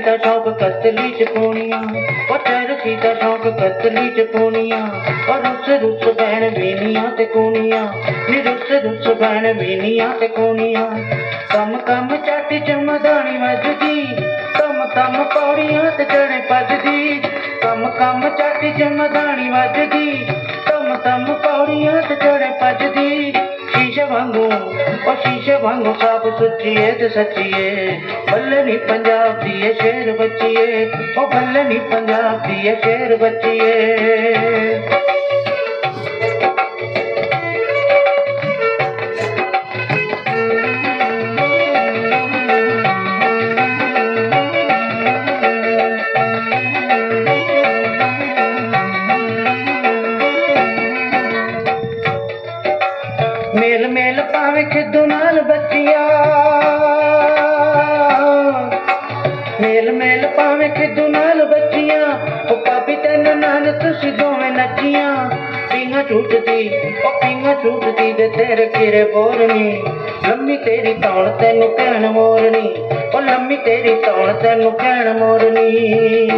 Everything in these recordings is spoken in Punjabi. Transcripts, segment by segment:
ਦਾ ਸ਼ੌਕ ਕਤਲੀ ਚ ਪੋਣੀਆਂ ਉਹ ਚਰਖੀ ਦਾ ਸ਼ੌਕ ਕਤਲੀ ਚ ਪੋਣੀਆਂ ਉਹ ਰੁੱਸ ਰੁੱਸ ਬੈਣ ਵੀਨੀਆਂ ਤੇ ਕੋਣੀਆਂ ਨੀ ਰੁੱਸ ਰੁੱਸ ਬੈਣ ਵੀਨੀਆਂ ਤੇ ਕੋਣੀਆਂ ਕੰਮ ਕੰਮ ਚਾਟੀ ਚ ਵੱਜਦੀ, ਕੰਮ ਕੰਮ ਪੌੜੀਆਂ ਤੇ ਚੜੇ ਭੱਜਦੀ, ਕੰਮ ਕੰਮ ਚਾਟੀ ਚ ਮਦਾਣੀ ਵੱਜਦੀ, ਕੰਮ ਕੰਮ ਪੌੜੀਆਂ ਤੇ ਚੜੇ ਭੱਜਦੀ। ਸ਼ੀਸ਼ੇ ਵਾਂਗੂ, ਉਹ ਸ਼ੀਸ਼ੇ ਵਾਂਗੂ ਸਾਫ਼ ਸੁੱਚੀਏ ਤੇ ਸੱਚੀਏ, ਬੱਲੇ ਨੀ ਪੰਜਾਬ ਦੀ ਇਹ ਸ਼ੇਰ ਬੱਚੀਏ, ਉਹ ਬੱਲੇ ਨੀ ਪੰਜਾਬ ਦੀ ਇਹ ਸ਼ੇਰ ਬੱਚੀਏ। ਮੇਲ ਮੇਲ ਪਾਵੇ ਖਿੱਦੂ ਨਾਲ ਬੱਚੀਆਂ। ਮੇਲ ਮੇਲ ਪਾਵੇ ਖਿੱਦੂ ਨਾਲ ਬੱਚੀਆਂ। ਉਹ ਪਾਪੀ ਤੈਨੂੰ ਨਾਲ ਤੁਸੀਂ ਦੋਵੇਂ ਨੱਚੀਆਂ। ਪੀਂਗਾ ਝੂਟਦੀ, ਉਹ ਪੀਂਗਾ ਝੂਟਦੀ ਤੇ ਤੇਰੇ ਕਿਰੇ ਬੋਰਨੀ ਲੰਮੀ ਤੇਰੀ ਤੌਣ ਤੈਨੂੰ ਕਹਿਣ ਮੋਰਨੀ। ਉਹ ਲੰਮੀ ਤੇਰੀ ਤੌਣ ਤੈਨੂੰ ਕਹਿਣ ਮੋਰਨੀ।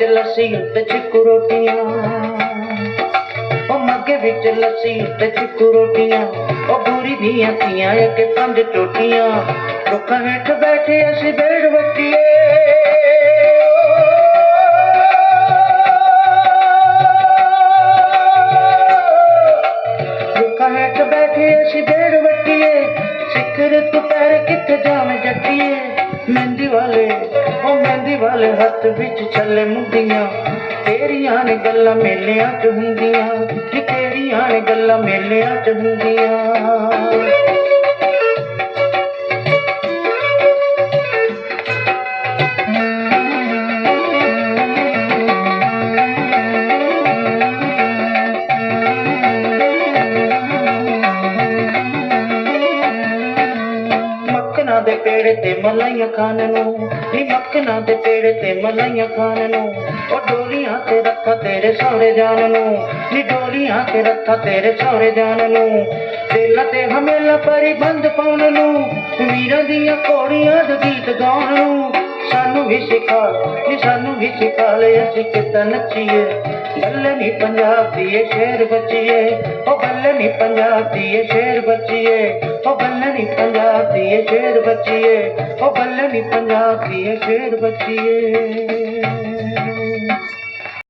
ਵਿੱਚ ਲੱਸੀ ਉੱਤੇ ਚਿੱਕੂ ਰੋਟੀਆਂ। ਉਹ ਮੱਗੇ ਵਿੱਚ ਲੱਸੀ ਉੱਤੇ ਚਿੱਕੂ ਰੋਟੀਆਂ। ਉਹ ਬੂਰੀ ਦੀਆਂ ਧੀਆਂ ਇੱਕ ਪੰਜ ਟੋਟੀਆਂ। ਰੁੱਖਾਂ ਹੇਠ ਬੈਠੇ ਅਸੀਂ ਬੇੜ ਵੱਟੀਏ। ਰੁੱਖਾਂ ਹੇਠ ਬੈਠੇ ਅਸੀਂ ਬੇੜ ਵੱਟੀਏ। ਸਿਖਰ ਤੂੰ ਪੈਰ ਕਿੱਥੇ ਜਾਵੇਂ ਜੱਟੀਏ। ਮਹਿੰਦੀ ਵਾਲੇ, ਉਹ ਵਾਲੇ ਹੱਥ ਵਿੱਚ ਛੱਲੇ ਮੁੰਦੀਆਂ ਤੇਰੀਆਂ ਨੇ ਗੱਲਾਂ ਮੇਲਿਆਂ 'ਚ ਹੁੰਦੀਆਂ। ਕਿ ਤੇਰੀਆਂ ਨੇ ਗੱਲਾਂ ਮੇਲਿਆਂ 'ਚ ਹੁੰਦੀਆਂ। ਮੱਖਣਾ ਦੇ ਪੇੜੇ ਤੇ ਮਲਾਈਆਂ ਖਾਣ ਨੂੰ। ਨੀ ਮੱਖਣਾ ਦੇ ਪੇੜੇ ਤੇ ਮਲਾਈਆਂ ਖਾਣ ਨੂੰ। ਉਹ ਡੋਲੀਆਂ ਤੇ ਰੱਖਾ ਤੇਰੇ ਸਹੁਰੇ ਜਾਣ ਨੂੰ। ਨੀ ਡੋਲੀਆਂ ਤੇ ਰੱਖਾ ਤੇਰੇ ਸਹੁਰੇ ਜਾਣ ਨੂੰ। ਦਿਲਾਂ ਤੇ ਹਮੇਲਾ ਪਰੀ ਬੰਦ ਪਾਉਣ ਨੂੰ। ਵੀਰਾਂ ਦੀਆਂ ਕੋੜੀਆਂ ਦੇ ਗੀਤ ਗਾਉਣ ਨੂੰ। ਸਾਨੂੰ ਵੀ ਸਿਖਾ, ਨੀ ਸਾਨੂੰ ਵੀ ਸਿਖਾ ਲੈ ਅਸੀਂ ਕਿੱਦਾਂ ਨੱਚੀਏ। ਬੱਲੇ ਨੀ ਪੰਜਾਬ ਦੀ ਇਹ ਸ਼ੇਰ ਬੱਚੀਏ ਉਹ ਬੱਲੇ ਨੀ ਪੰਜਾਬ ਦੀ ਇਹ ਸ਼ੇਰ ਬੱਚੀਏ ਉਹ ਬੱਲੇ ਨੀ ਪੰਜਾਬ ਦੀ ਇਹ ਸ਼ੇਰ ਬੱਚੀਏ ਉਹ ਬੱਲੇ ਨੀ ਪੰਜਾਬ ਦੀ ਇਹ ਸ਼ੇਰ ਬੱਚੀਏ